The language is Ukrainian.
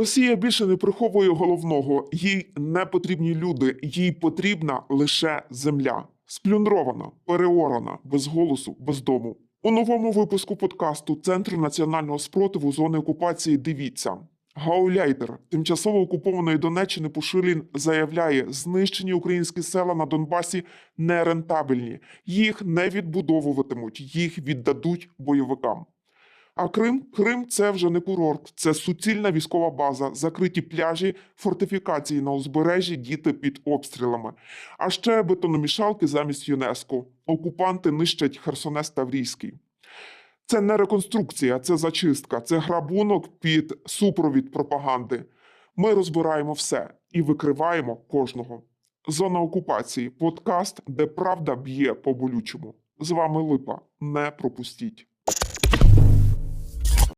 Росія більше не приховує головного, їй не потрібні люди, їй потрібна лише земля. Сплюндрована, переорана, без голосу, без дому. У новому випуску подкасту Центру національного спротиву зони окупації дивіться. Гауляйтер тимчасово окупованої Донеччини Пушилін заявляє, знищені українські села на Донбасі нерентабельні. Їх не відбудовуватимуть, їх віддадуть бойовикам. А Крим Крим це вже не курорт, це суцільна військова база, закриті пляжі, фортифікації на узбережжі, діти під обстрілами. А ще бетономішалки замість ЮНЕСКО. Окупанти нищать Херсонес Таврійський. Це не реконструкція, це зачистка, це грабунок під супровід пропаганди. Ми розбираємо все і викриваємо кожного. Зона окупації подкаст, де правда б'є по болючому. З вами Липа. Не пропустіть.